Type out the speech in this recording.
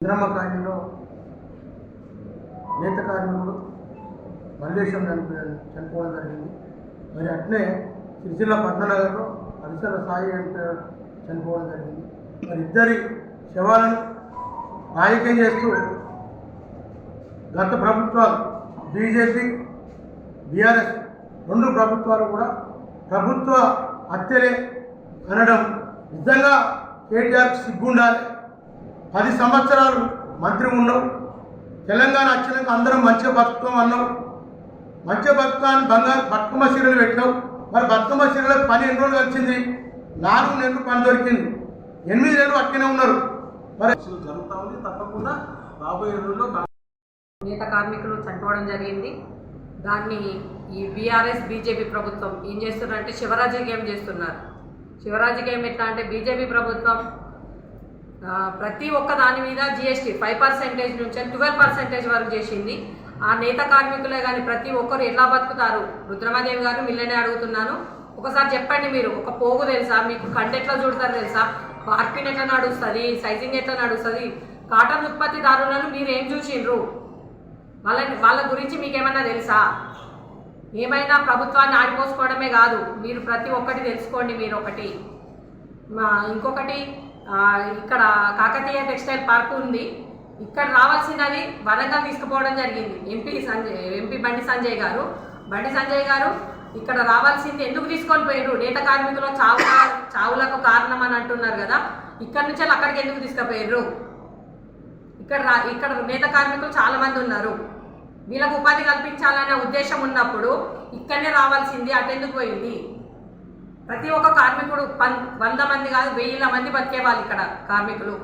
ఇంద్రమ్మ కాలనీలో నేత కార్మికుడు మల్లేశం చనిపో చనిపోవడం జరిగింది. మరి అట్నే సిరిసిల్ల పద్మనగర్లో పరిసర సాయి అంటే చనిపోవడం జరిగింది. మరి ఇద్దరి శవాలను రాజకీయం చేస్తూ గత ప్రభుత్వాలు బీజేపీ బీఆర్ఎస్ రెండు ప్రభుత్వాలు కూడా ప్రభుత్వ హత్యలే అనడం నిజంగా కేటీఆర్ సిగ్గుండాలి. పది సంవత్సరాలు మంత్రి ఉన్నావు తెలంగాణ వచ్చినాక అందరం మంచిగా బతుకుతాం అన్నావు మంచిగా బతుకుతాన్ని బంగారు బతుకమ్మ చీరలు పెట్టినావు మరి బతుకమ్మ చీరలకు పని ఎన్ని రోజులు వచ్చింది నాలుగు నెలలు పని దొరికింది. ఎనిమిది నెలలు అక్కనే ఉన్నారు. మరి జరుగుతూ ఉంది తప్పకుండా రాబోయే రోజుల్లో నేత కార్మికులు చనిపోవడం జరిగింది. దాన్ని ఈ బీఆర్ఎస్ బీజేపీ ప్రభుత్వం ఏం చేస్తున్నారంటే శివరాజకీయం చేస్తున్నారు? శివరాజకీయం ఎట్లా అంటే బీజేపీ ప్రభుత్వం ప్రతి ఒక్క దాని మీద జిఎస్టీ ఫైవ్ పర్సెంటేజ్ నుంచి ట్వెల్వ్ పర్సెంటేజ్ వరకు చేసింది. ఆ నేత కార్మికులే కానీ ప్రతి ఒక్కరు ఎలా బతుకుతారు? రుద్రమాదేవి గారు మిల్లనే అడుగుతున్నాను. ఒకసారి చెప్పండి మీరు ఒక పోగు తెలుసా? మీకు కంటెట్లో చూడతారు తెలుసా? మార్పిన్ ఎట్లా నడుస్తుంది? సైజింగ్ ఎట్లా నడుస్తుంది? కాటన్ ఉత్పత్తిదారులను మీరు ఏం చూసిండ్రు? వాళ్ళ వాళ్ళ గురించి మీకేమన్నా తెలుసా? ఏమైనా ప్రభుత్వాన్ని ఆడిపోసుకోవడమే కాదు. మీరు ప్రతి ఒక్కటి తెలుసుకోండి మీరు ఒకటి. మా ఇంకొకటి ఇక్కడ కాకతీయ టెక్స్టైల్ పార్క్ ఉంది. ఇక్కడ రావాల్సినది వరంగల్ తీసుకుపోవడం జరిగింది. ఎంపీ సంజయ్ ఎంపీ బండి సంజయ్ గారు. బండి సంజయ్ గారు ఇక్కడ రావాల్సింది ఎందుకు తీసుకొని పోయారు నేత కార్మికులు చావు చావులకు కారణం అని అంటున్నారు కదా. ఇక్కడ నుంచి వెళ్ళి అక్కడికి ఎందుకు తీసుకుపోయారు ఇక్కడ రా ఇక్కడ నేత కార్మికులు చాలామంది ఉన్నారు. వీళ్ళకు ఉపాధి కల్పించాలనే ఉద్దేశం ఉన్నప్పుడు ఇక్కడనే రావాల్సింది అటెందుకు పోయింది? ప్రతి ఒక్క కార్మికుడు పన్ వంద మంది కాదు వెయ్యిల మంది బతికేవాళ్ళు ఇక్కడ కార్మికులు.